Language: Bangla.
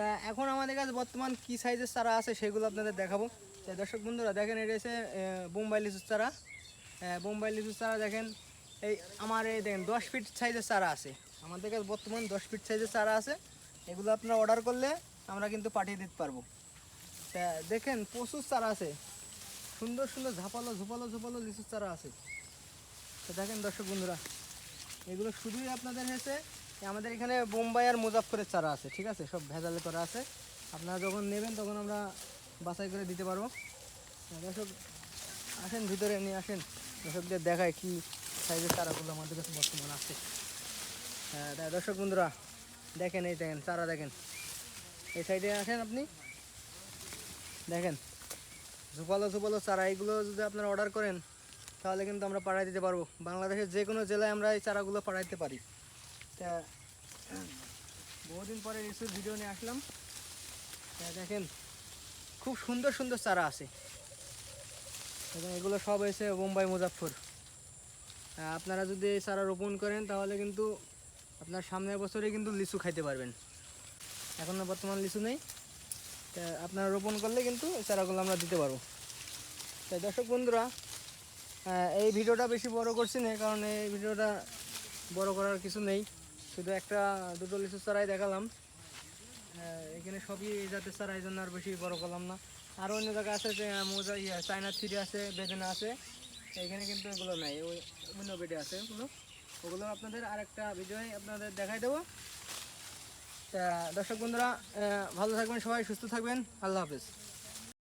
তা এখন আমাদের কাছে বর্তমান কি সাইজের চারা আছে সেগুলো আপনাদের দেখাবো। তা দর্শক বন্ধুরা, দেখেন এটা হচ্ছে বোম্বাই লিচুর চারা। বোম্বাই লিচুর চারা দেখেন, এই আমার এই দেখেন, দশ ফিট সাইজের চারা আছে। আমাদের কাছে বর্তমান দশ ফিট সাইজের চারা আছে। এগুলো আপনারা অর্ডার করলে আমরা কিন্তু পাঠিয়ে দিতে পারব। তা দেখেন, প্রচুর চারা আছে। সুন্দর সুন্দর ঝাপালো, ঝোপালো ঝোপালো লিচুর চারা আছে। তো দেখেন দর্শক বন্ধুরা, এগুলো শুধুই আপনাদের হয়েছে আমাদের এখানে বোম্বাই আর মুজাফরের চারা আছে, ঠিক আছে? সব ভেজালে করা আছে। আপনারা যখন নেবেন তখন আমরা বাছাই করে দিতে পারব। দর্শক, আসেন ভিতরে নিয়ে আসেন। দর্শকদের দেখায় কি সাইজের চারাগুলো আমাদের কাছে বর্তমান আছে। হ্যাঁ দর্শক বন্ধুরা, দেখেন এই দেখেন, চারা দেখেন। এই সাইডে আসেন আপনি। দেখেন, ঝুপালো ঝুপালো চারা। এগুলো যদি আপনারা অর্ডার করেন, তাহলে কিন্তু আমরা পাঠাই দিতে পারব। বাংলাদেশের যে কোনো জেলায় আমরা এই চারাগুলো পাঠাইতে পারি। তা বহুদিন পরে লিচুর ভিডিও নিয়ে আসলাম। তা দেখেন, খুব সুন্দর সুন্দর চারা আছে। এবং এগুলো সব হয়েছে বোম্বাই মুজাফর আপনারা যদি এই চারা রোপণ করেন, তাহলে কিন্তু আপনার সামনের বছরে কিন্তু লিচু খাইতে পারবেন। এখন বর্তমান লিচু নেই। তা আপনারা রোপণ করলে কিন্তু এই চারাগুলো আমরা দিতে পারব। তাই দর্শক বন্ধুরা এই ভিডিওটা বেশি বড় করছি না কারণ এই ভিডিওটা বড় করার কিছু নেই। শুধু একটা, দুটো লিচু চারাই দেখালাম। এখানে সবই জাতের চারা এই জন্য আর বেশি বড় করলাম না। আরও অন্য জায়গা আছে যে মোজা ইয়ে চায়না থ্রি আছে, বেদেনা আছে। এখানে কিন্তু এগুলো নাই, ওই অন্য বেডে আছে ওগুলো ওগুলো আপনাদের আরেকটা ভিডিওয় আপনাদের দেখাই দেবো। তা, দর্শক বন্ধুরা ভালো থাকবেন সবাই, সুস্থ থাকবেন। আল্লাহ হাফেজ।